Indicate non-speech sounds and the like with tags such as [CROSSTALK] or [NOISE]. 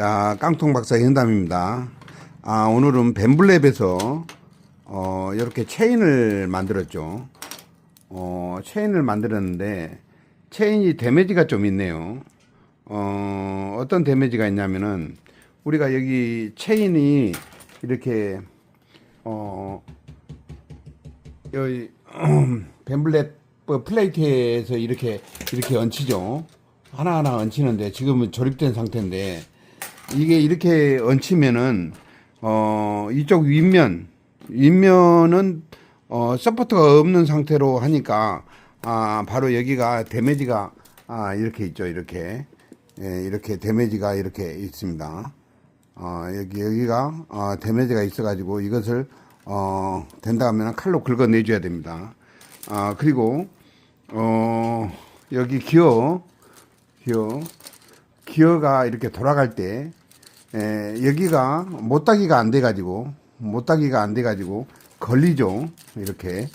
자, 깡통 박사 현담입니다. 아, 오늘은 벤블랩에서 어, 이렇게 체인을 만들었죠. 어, 체인을 만들었는데 체인이 데미지가 좀 있네요. 어, 어떤 데미지가 있냐면은 우리가 여기 체인이 이렇게 어, 여기 [CLEARS THROAT] 벤블렛 뭐 플레이트에서 이렇게 이렇게 얹히죠. 하나하나 얹히는데 지금은 조립된 상태인데 이게 이렇게 얹히면은 어 이쪽 윗면 윗면은 어 서포트가 없는 상태로 하니까 아 바로 여기가 데미지가 아 이렇게 있죠 이렇게 예, 이렇게 데미지가 이렇게 있습니다. 어, 여기, 여기가, 어, 데미지가 있어 가지고 이것을, 어, 된다 하면 칼로 긁어 내줘야 됩니다. 아, 그리고, 어, 여기 기어, 기어, 기어가 이렇게 돌아갈 때, 에, 여기가 못따기가 안 돼가지고, 못따기가 안 돼가지고, 걸리죠. 이렇게.